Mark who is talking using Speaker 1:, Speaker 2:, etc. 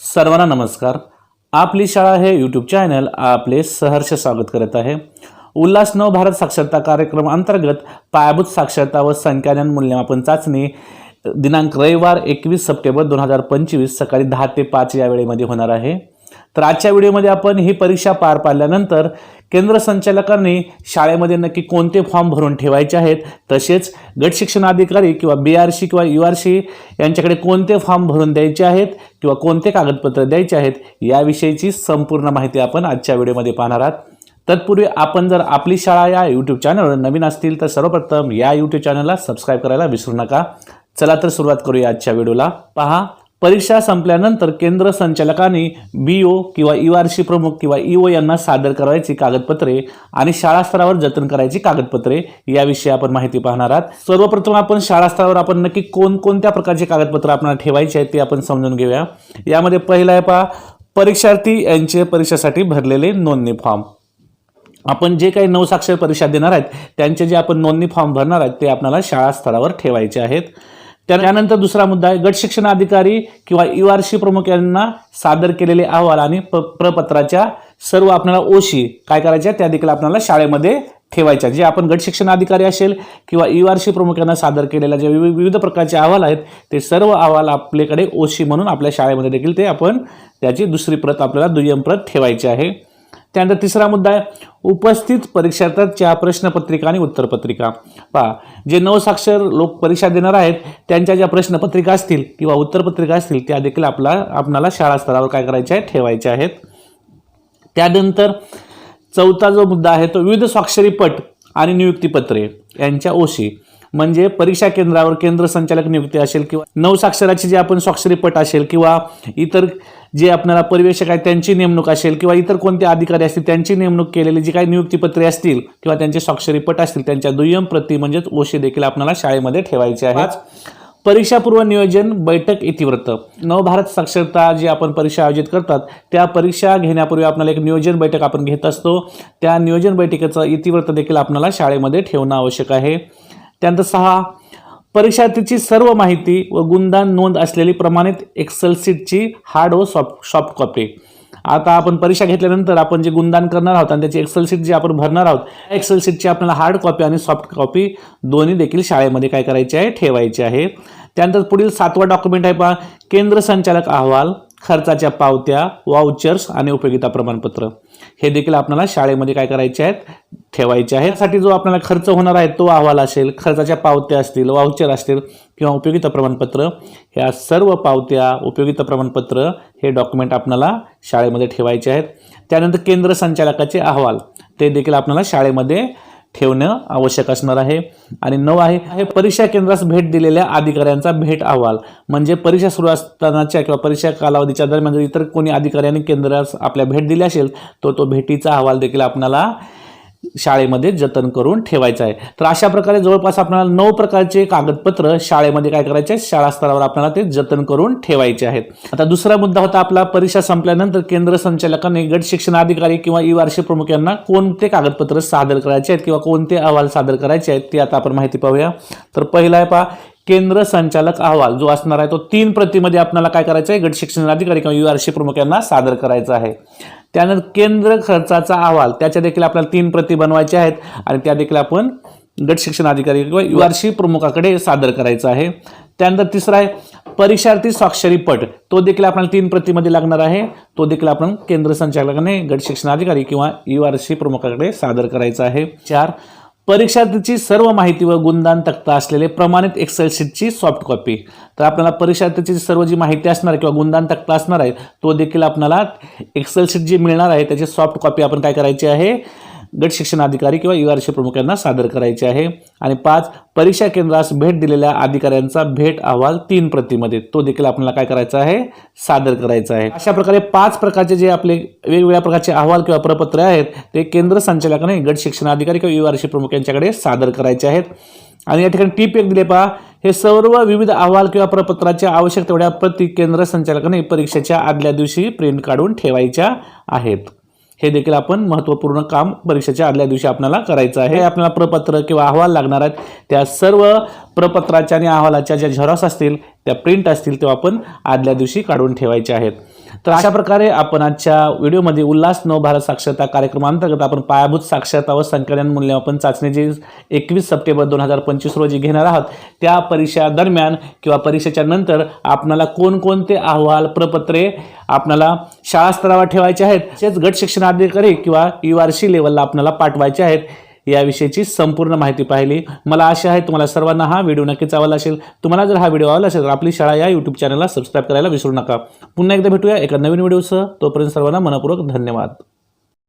Speaker 1: सर्वांना नमस्कार. आपली शाळा हे यूट्यूब चॅनल आपले सहर्ष स्वागत करत आहे. उल्हास नव भारत साक्षरता कार्यक्रम अंतर्गत पायाभूत साक्षरता व संख्याज्ञान मूल्यमापन चाचणी दिनांक रविवार एकवीस सप्टेंबर दोन हजार पंचवीस सकाळी दहा ते पाच या वेळेमध्ये होणार आहे. तर आजच्या व्हिडिओमध्ये आपण ही परीक्षा पार पाडल्यानंतर केंद्र संचालकांनी शाळेमध्ये नक्की कोणते फॉर्म भरून ठेवायचे आहेत? तसेच गट शिक्षण अधिकारी किंवा बी आर सी किंवा यू आर सी यांच्याकडे कोणते फॉर्म भरून द्यायचे आहेत किंवा कोणते कागदपत्र द्यायचे आहेत याविषयीची संपूर्ण माहिती आपण आजच्या व्हिडिओमध्ये पाहणार आहात. तत्पूर्वी आपण जर आपली शाळा या यूट्यूब चॅनलवर नवीन असतील तर सर्वप्रथम या यूट्यूब चॅनलला सबस्क्राईब करायला विसरू नका. चला तर सुरुवात करूया आजच्या व्हिडिओला. पहा परीक्षा संपल्यानंतर केंद्र संचालकांनी बी ओ किंवा ई आर सी प्रमुख किंवा ई ओ यांना सादर करायची कागदपत्रे आणि शाळा स्तरावर जतन करायची कागदपत्रे याविषयी आपण माहिती पाहणार आहात. सर्वप्रथम आपण शाळा स्तरावर आपण नक्की कोणकोणत्या प्रकारचे कागदपत्र आपल्याला ठेवायचे आहेत ते आपण समजून घेऊया. यामध्ये पहिला आहे पहा परीक्षार्थी यांचे परीक्षेसाठी भरलेले नोंदणी फॉर्म. आपण जे काही नवसाक्षर परीक्षा देणार आहेत त्यांचे जे आपण नोंदणी फॉर्म भरणार आहेत ते आपल्याला शाळा स्तरावर ठेवायचे आहेत. त्यानंतर दुसरा मुद्दा आहे गट शिक्षण अधिकारी किंवा यू आर सी प्रमुख यांना सादर केलेले अहवाल आणि प प्रपत्राच्या सर्व आपल्याला ओशी काय करायच्या त्या देखील आपल्याला शाळेमध्ये ठेवायच्या जे आपण गट शिक्षण अधिकारी असेल किंवा यू आर सी प्रमुख यांना सादर केलेल्या जे विवि- विविध प्रकारचे अहवाल आहेत ते सर्व अहवाल आपल्याकडे ओशी म्हणून आपल्या शाळेमध्ये देखील ते आपण त्याची दुसरी प्रत आपल्याला दुय्यम प्रत ठेवायची आहे. त्यानंतर तिसरा मुद्दा आहे उपस्थित परीक्षार्थ्यांच्या प्रश्नपत्रिका आणि उत्तरपत्रिका. पहा जे नवसाक्षर लोक परीक्षा देणार आहेत त्यांच्या ज्या प्रश्नपत्रिका असतील किंवा उत्तरपत्रिका असतील त्या देखील आपला आपणाला शाळा स्तरावर काय करायच्या आहेत ठेवायच्या आहेत. त्यानंतर चौथा जो मुद्दा आहे तो विविध स्वाक्षरीपट आणि नियुक्तीपत्रे यांच्या ओशी म्हणजे परीक्षा केंद्रावर केंद्र संचालक नियुक्ती असेल किंवा नवसाक्षराची जे आपण स्वाक्षरीपट असेल किंवा इतर जे आपल्याला परिवेशक आहेत त्यांची नेमणूक असेल किंवा इतर कोणते अधिकारी असतील त्यांची नेमणूक केलेली जी काही नियुक्तीपत्रे असतील किंवा त्यांचे स्वाक्षरी पट असतील त्यांच्या दुय्यम प्रती म्हणजेच ओशी देखील आपल्याला शाळेमध्ये ठेवायचे आहेत. परीक्षापूर्व नियोजन बैठक इतिवृत्त. नवभारत साक्षरता जी आपण परीक्षा आयोजित करतात त्या परीक्षा घेण्यापूर्वी आपल्याला एक नियोजन बैठक आपण घेत असतो. त्या नियोजन बैठकीचं इतिवृत्त देखील आपल्याला शाळेमध्ये ठेवणं आवश्यक आहे. त्यानंतर सहा. परीक्षार्थीची सर्व माहिती व गुणदान नोंद असलेली प्रमाणित एक्सेल सीटची हार्ड व सॉफ्ट सॉफ्ट कॉपी आता आपण परीक्षा घेतल्यानंतर आपण जे गुणदान करणार आहोत आणि त्याची एक्सेल सीट जी आपण भरणार आहोत एक्सेल सीटची आपल्याला हार्ड कॉपी आणि सॉफ्ट कॉपी दोन्ही देखील शाळेमध्ये काय करायची आहे ठेवायची आहे. त्यानंतर पुढील सातवा डॉक्युमेंट आहे पहा केंद्र संचालक अहवाल. खर्चाच्या पावत्या वाउचर्स आणि उपयोगिता प्रमाणपत्र. हे देखील आपल्याला शाळेमध्ये काय करायचे आहेत? ठेवायचे आहे. यासाठी जो आपल्याला खर्च होणार आहे तो अहवाल असेल खर्चाच्या पावत्या असतील वाउचर असतील किंवा उपयोगिता प्रमाणपत्र ह्या सर्व पावत्या उपयोगिता प्रमाणपत्र हे डॉक्युमेंट आपल्याला शाळेमध्ये ठेवायचे आहेत. त्यानंतर केंद्र संचालकाचे अहवाल ते देखील आपल्याला शाळेमध्ये ठेवणं आवश्यक असणार आहे. आणि नऊ आहे हे परीक्षा केंद्रास भेट दिलेल्या अधिकाऱ्यांचा भेट अहवाल. म्हणजे परीक्षा सुरू असतानाच्या किंवा परीक्षा कालावधीच्या दरम्यान जर इतर कोणी अधिकाऱ्यांनी केंद्रास आपल्या भेट दिली असेल तर तो भेटीचा अहवाल देखील आपणाला शाळेमध्ये जतन करून ठेवायचं आहे. तर अशा प्रकारे जवळपास आपल्याला नऊ प्रकारचे कागदपत्र शाळेमध्ये काय करायचे आहेत? शाळा स्तरावर आपल्याला ते जतन करून ठेवायचे आहेत. आता दुसरा मुद्दा होता आपला परीक्षा संपल्यानंतर केंद्र संचालकांनी गट शिक्षण अधिकारी किंवा ई वार्षिक प्रमुख यांना कोणते कागदपत्र सादर करायचे आहेत किंवा कोणते अहवाल सादर करायचे आहेत ते आता आपण माहिती पाहूया. तर पहिला आहे पहा केंद्र संचालक अहवाल जो असणार आहे तो तीन प्रतीमध्ये आपल्याला काय करायचं आहे? गट शिक्षण अधिकारी किंवा यू आर सी प्रमुख यांना सादर करायचा आहे. त्यानंतर केंद्र खर्चाचा अहवाल. त्याच्या देखील आपल्याला तीन प्रती बनवायच्या आहेत आणि त्या देखील आपण गट शिक्षण अधिकारी किंवा यू आर सी प्रमुखाकडे सादर करायचं आहे. त्यानंतर तिसरा आहे परीक्षार्थी स्वाक्षरी पट. तो देखील आपल्याला तीन प्रतीमध्ये लागणार आहे. तो देखील आपण केंद्र संचालकाने गट शिक्षण अधिकारी किंवा यू आर सी प्रमुखाकडे सादर करायचा आहे. चार परीक्षार्थीची सर्व माहिती व गुणदान तक्ता असलेले प्रमाणित एक्सेल शीटची सॉफ्ट कॉपी तर आपल्याला परीक्षार्थीची सर्व जी माहिती असणार आहे किंवा गुणदान तक्ता असणार आहे तो देखील आपल्याला एक्सेल शीट जी मिळणार आहे त्याची सॉफ्ट कॉपी आपण काय करायची आहे? गट शिक्षण अधिकारी किंवा यू आर सी प्रमुख यांना सादर करायचे आहे. आणि पाच परीक्षा केंद्रास भेट दिलेल्या अधिकाऱ्यांचा भेट अहवाल तीन प्रतीमध्ये. तो देखील आपल्याला काय करायचा आहे? सादर करायचा आहे. अशा प्रकारे पाच प्रकारचे जे आपले वेगवेगळ्या प्रकारचे अहवाल किंवा प्रपत्रे आहेत ते केंद्र संचालकाने गट शिक्षण अधिकारी किंवा यू आर सी प्रमुख यांच्याकडे सादर करायचे आहेत. आणि या ठिकाणी टीप एक दिले पहा. हे सर्व विविध अहवाल किंवा प्रपत्राच्या आवश्यक तेवढ्या प्रति केंद्र संचालकाने परीक्षेच्या आदल्या दिवशी प्रिंट काढून ठेवायच्या आहेत. हे देखील आपण महत्त्वपूर्ण काम परीक्षेच्या आदल्या दिवशी आपल्याला करायचं आहे. आपल्याला प्रपत्र किंवा अहवाल लागणार आहेत. त्या सर्व प्रपत्राच्या आणि अहवालाच्या ज्या झेरॉक्स असतील त्या प्रिंट असतील तेव्हा आपण आदल्या दिवशी काढून ठेवायच्या आहेत. तर अशा प्रकारे आपण आजच्या व्हिडिओमध्ये उल्हास नव भारत साक्षरता कार्यक्रमांतर्गत आपण पायाभूत साक्षरता व संकलन मूल्यमापन चाचणी जी एकवीस सप्टेंबर दोन हजार पंचवीस रोजी घेणार आहात त्या परीक्षा दरम्यान किंवा परीक्षेच्या नंतर आपणाला कोणकोणते अहवाल प्रपत्रे आपणाला शाळा स्तरावर ठेवायचे आहेत तसेच गट शिक्षणाधिकारी किंवा यू आर सी लेवलला आपल्याला पाठवायचे आहेत याविषयीची संपूर्ण माहिती पाहिली. मला आशा आहे तुम्हाला सर्वांना हा व्हिडिओ नक्कीच आवडला असेल. तुम्हाला जर हा व्हिडिओ आवडला असेल तर आपली शाळा या यूट्यूब चॅनलला सबस्क्राईब करायला विसरू नका. पुन्हा एकदा भेटूया एका नवीन व्हिडिओसह. तोपर्यंत सर्वांना मनपूर्वक धन्यवाद.